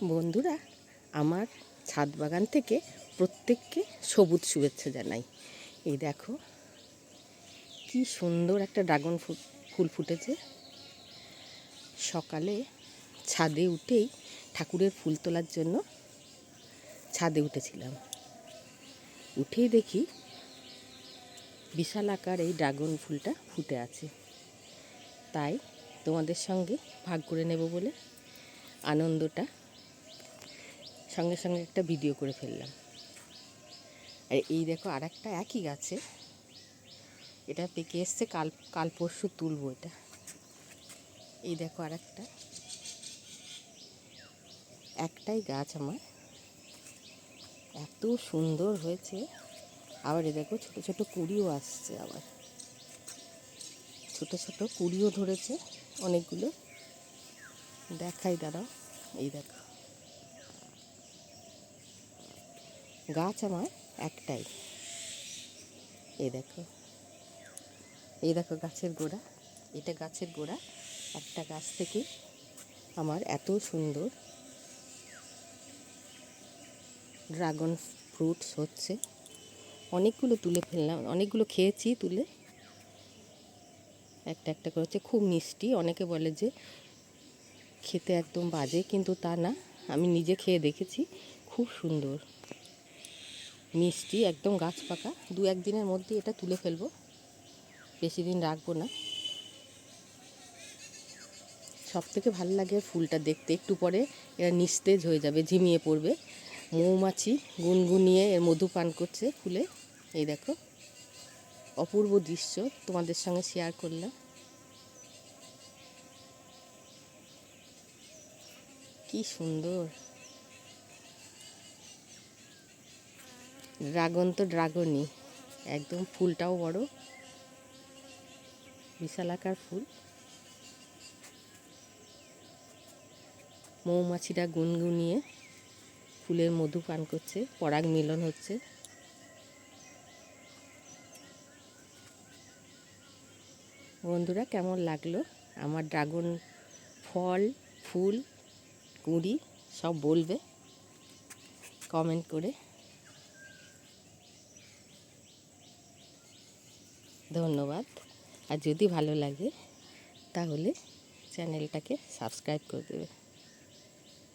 বন্ধুরা, আমার ছাদ বাগান থেকে প্রত্যেককে সবুজ শুভেচ্ছা জানাই। এই দেখো, কি সুন্দর একটা ড্রাগন ফুল ফুটেছে। সকালে ছাদে উঠেই ঠাকুরের ফুল তোলার জন্য ছাদে উঠেছিলাম। উঠেই দেখি বিশাল আকার এই ড্রাগন ফুলটা ফুটে আছে। তাই তোমাদের সঙ্গে ভাগ করে নেব বলে আনন্দটা সঙ্গে সঙ্গে একটা ভিডিও করে ফেললাম। আর এই দেখো আর একটা একই গাছে। এটা পেকে এসছে, কাল কাল পরশু তুলবো এটা। এই দেখো আর একটা একটাই গাছ আমার। এত সুন্দর হয়েছে। আবার এ দেখো ছোটো ছোটো কুড়িও আসছে আবার। ছোট ছোট কুড়িও ধরেছে অনেকগুলো। দেখাই দাঁড়াও। এই দেখো। গাছ আমার একটাই। এই দেখো। এই দেখো গাছের গোড়া। এটা গাছের গোড়া। একটা গাছ থেকে আমার এত সুন্দর ড্রাগন ফ্রুটস হচ্ছে। অনেকগুলো তুলে ফেললাম, অনেকগুলো খেয়েছি তুলে। একটা একটা করে হচ্ছে। খুব মিষ্টি। অনেকে বলে যে খেতে একদম বাজে, কিন্তু তা না। আমি নিজে খেয়ে দেখেছি। খুব সুন্দর। মিষ্টি, একদম গাছ পাকা। দু একদিনের মধ্যে এটা তুলে ফেলব। বেশি দিন রাখব না। সব থেকে ভালো লাগে ফুলটা দেখতে। একটু পরে এরা নিস্তেজ হয়ে যাবে, ঝিমিয়ে পড়বে। মৌমাছি গুনগুনিয়ে এর মধু পান করছে ফুলে। এই দেখো, অপূর্ব দৃশ্য তোমাদের সঙ্গে শেয়ার করলাম। কি সুন্দর। ড্রাগন তো ড্রাগনই। একদম ফুলটাও বড়। বিশাল আকার ফুল। মৌমাছিরা গুনগুনিয়ে ফুলের মধু পান করছে, পরাগ মিলন হচ্ছে। বন্ধুরা, কেমন লাগল? আমার ড্রাগন ফল, ফুল, কুঁড়ি সব বলবে। কমেন্ট করে। ধন্যবাদ। আর যদি ভালো লাগে তাহলে চ্যানেলটাকে সাবস্ক্রাইব করে দেবে।